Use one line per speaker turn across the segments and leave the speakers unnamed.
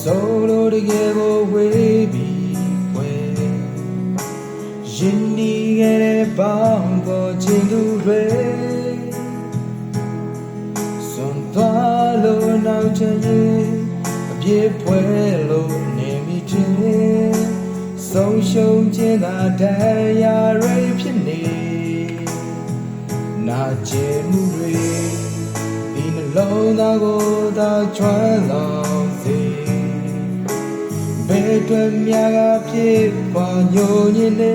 ဆိုလိုတကယ်ကိုဝေးပြီးဝဲရင်ဒီခဲ့တဲ့ပေါင်းပေါ်ခြင်းသူတွေစွန်သွားလို့နောက်ချင်ရင်အပြည့်ဖွဲလို့နေမိခြင်းဆုံးရှုံးခြင်းသာတရားရဖြစ်နေနာကျင်မှုတွေဒီနှလုံးသားကိုသာချွမ်းလော င်စေဘယ်တွင်များကဖြစ်ပါညိုညင်နေ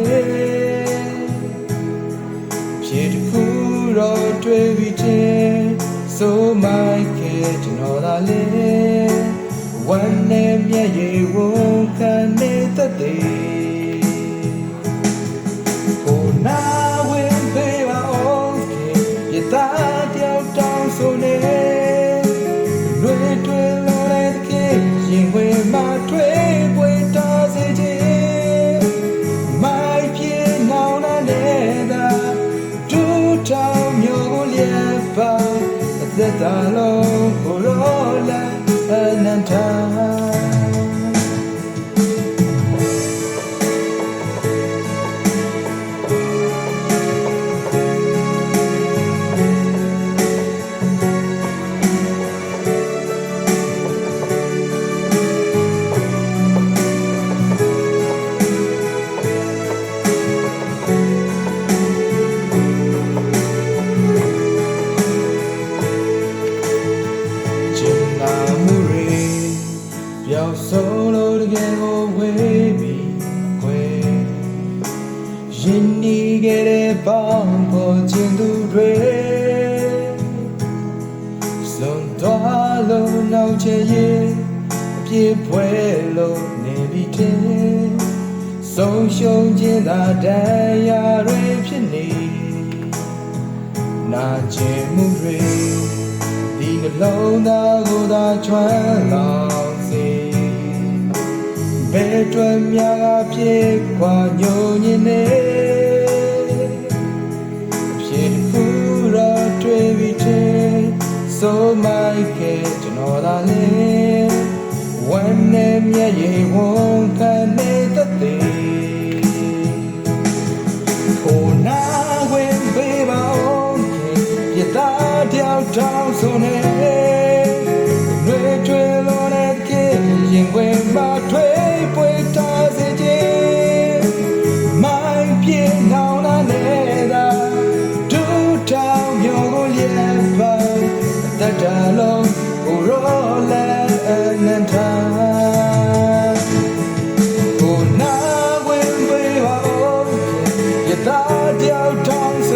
ဖြစ်တစ်ခုတော့တွေ့ပြီးချင်းဆိုမိုက်ခဲ့ကျွန်တော်သာလေဝမ်းနဲ့မျက်ရည်ဝန်ခံနေတတ်တယ် အသ ဆုံးလို့တကယ်ကိုဝေးပြီးခွေရင်ဒီခဲ့တဲ့ပေါင်းပေါ်ခြင်းသူတွေစွန်သွားလို့နောက်ချင်ရင်အပြည့်ဖွဲလို့နေပြီးတဲ့ဆုံးရှုံးခြင်းသာတရားတွေဖြစ်နေနာကျင်မှုတွေဒီနှလုံးသားကိုသာချွမ်းလောင်စေ ဘယ်တွင်များကဖြစ်ခွာညိုညင်နေဖြစ်တစ်ခုတော့တွေ့ပြီးတဲ့ဆိုမိုက်ခဲ့ကျွန်တော်သာလေဝမ်းနဲ့မျက်ရည်ဝန်ခံနေတတ်တယ်ကိုနာဝင်ပေးပါဦးပြတာတယောက်တောင်းဆိုနေ တတ်တာလုံးကိုရောလဲအနန္တကိုနာဝင်ပေးပါဦးရတာတယောက်တောင်း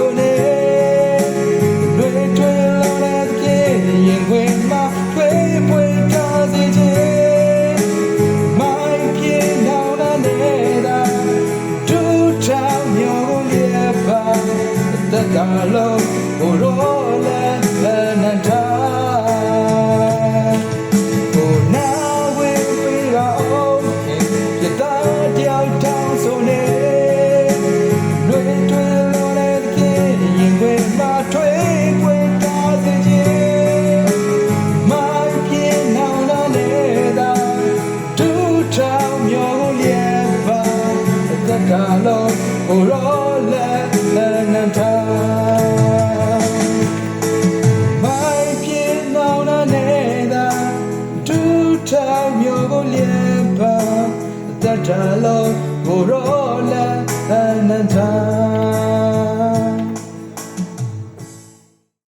တလုံးကိုရောလက်အနန္တ